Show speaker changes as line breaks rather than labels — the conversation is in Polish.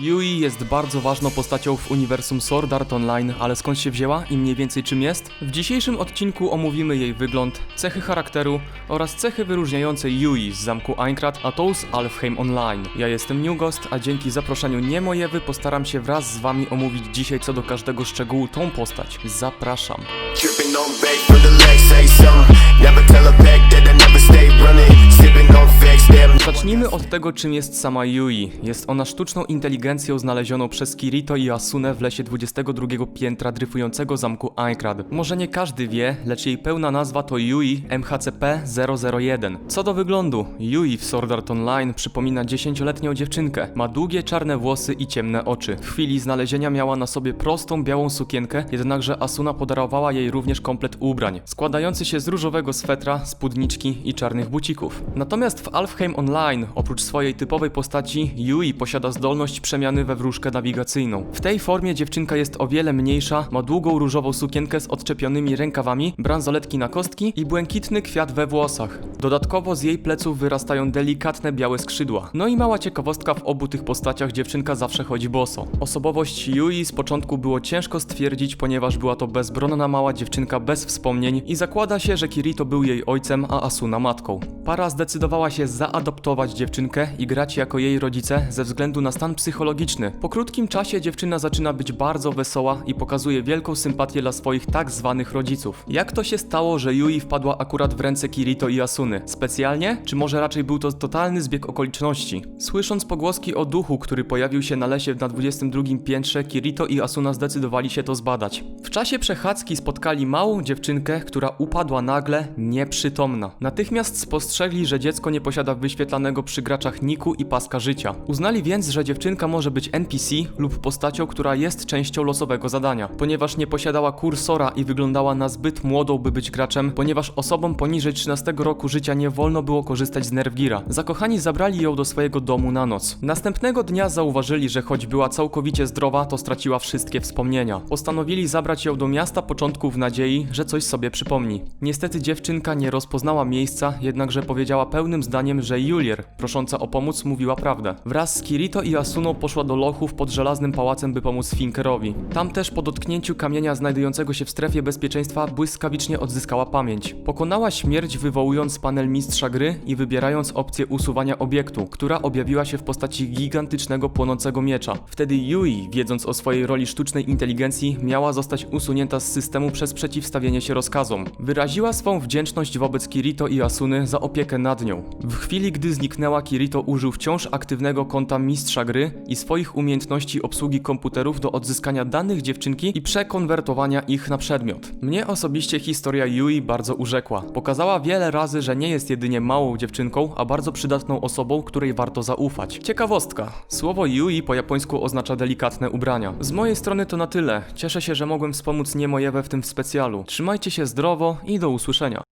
Yui jest bardzo ważną postacią w uniwersum Sword Art Online, ale skąd się wzięła i mniej więcej czym jest? W dzisiejszym odcinku omówimy jej wygląd, cechy charakteru oraz cechy wyróżniające Yui z zamku Aincrad, a to z Alfheim Online. Ja jestem Newghost, a dzięki zaproszeniu Niemojewy postaram się wraz z wami omówić dzisiaj co do każdego szczegółu tą postać. Zapraszam.
On for the say. Never tell a that I never stay running.
Od tego, czym jest sama Yui. Jest ona sztuczną inteligencją znalezioną przez Kirito i Asune w lesie 22 piętra dryfującego zamku Aincrad. Może nie każdy wie, lecz jej pełna nazwa to Yui MHCP-001. Co do wyglądu, Yui w Sword Art Online przypomina 10-letnią dziewczynkę. Ma długie czarne włosy i ciemne oczy. W chwili znalezienia miała na sobie prostą białą sukienkę, jednakże Asuna podarowała jej również komplet ubrań, składający się z różowego swetra, spódniczki i czarnych bucików. Natomiast w Alfheim Online, oprócz swojej typowej postaci, Yui posiada zdolność przemiany we wróżkę nawigacyjną. W tej formie dziewczynka jest o wiele mniejsza, ma długą różową sukienkę z odczepionymi rękawami, bransoletki na kostki i błękitny kwiat we włosach. Dodatkowo z jej pleców wyrastają delikatne białe skrzydła. No i mała ciekawostka, w obu tych postaciach dziewczynka zawsze chodzi boso. Osobowość Yui z początku było ciężko stwierdzić, ponieważ była to bezbronna mała dziewczynka bez wspomnień i zakłada się, że Kirito był jej ojcem, a Asuna matką. Para zdecydowała się zaadoptować dziewczynkę i grać jako jej rodzice ze względu na stan psychologiczny. Po krótkim czasie dziewczyna zaczyna być bardzo wesoła i pokazuje wielką sympatię dla swoich tak zwanych rodziców. Jak to się stało, że Yui wpadła akurat w ręce Kirito i Asuny? Specjalnie? Czy może raczej był to totalny zbieg okoliczności? Słysząc pogłoski o duchu, który pojawił się na lesie na 22 piętrze, Kirito i Asuna zdecydowali się to zbadać. W czasie przechadzki spotkali małą dziewczynkę, która upadła nagle, nieprzytomna. Natychmiast spostrzegli, że dziecko nie posiada wyświetlanego przy graczach niku i paska życia. Uznali więc, że dziewczynka może być NPC lub postacią, która jest częścią losowego zadania. Ponieważ nie posiadała kursora i wyglądała na zbyt młodą, by być graczem, ponieważ osobom poniżej 13 roku życia nie wolno było korzystać z Nervgira. Zakochani zabrali ją do swojego domu na noc. Następnego dnia zauważyli, że choć była całkowicie zdrowa, to straciła wszystkie wspomnienia. Postanowili zabrać ją do miasta początku w nadziei, że coś sobie przypomni. Niestety dziewczynka nie rozpoznała miejsca, jednakże powiedziała pełnym zdaniem, że Julier, prosząca o pomoc, mówiła prawdę. Wraz z Kirito i Asuną poszła do lochów pod żelaznym pałacem, by pomóc Finkerowi. Tam też po dotknięciu kamienia znajdującego się w strefie bezpieczeństwa błyskawicznie odzyskała pamięć. Pokonała śmierć wywołując panel mistrza gry i wybierając opcję usuwania obiektu, która objawiła się w postaci gigantycznego płonącego miecza. Wtedy Yui, wiedząc o swojej roli sztucznej inteligencji, miała zostać usunięta z systemu przez przeciwstawienie się rozkazom. Wyraziła swą wdzięczność wobec Kirito i Asuny za opiekę nad nią. W chwili, gdy zniknęła, Kirito użył wciąż aktywnego konta mistrza gry i swoich umiejętności obsługi komputerów do odzyskania danych dziewczynki i przekonwertowania ich na przedmiot. Mnie osobiście historia Yui bardzo urzekła. Pokazała wiele razy, że nie jest jedynie małą dziewczynką, a bardzo przydatną osobą, której warto zaufać. Ciekawostka. Słowo Yui po japońsku oznacza delikatne ubrania. Z mojej strony to na tyle. Cieszę się, że mogłem wspomóc Niemojewę w tym specjalu. Trzymajcie się zdrowo i do usłyszenia.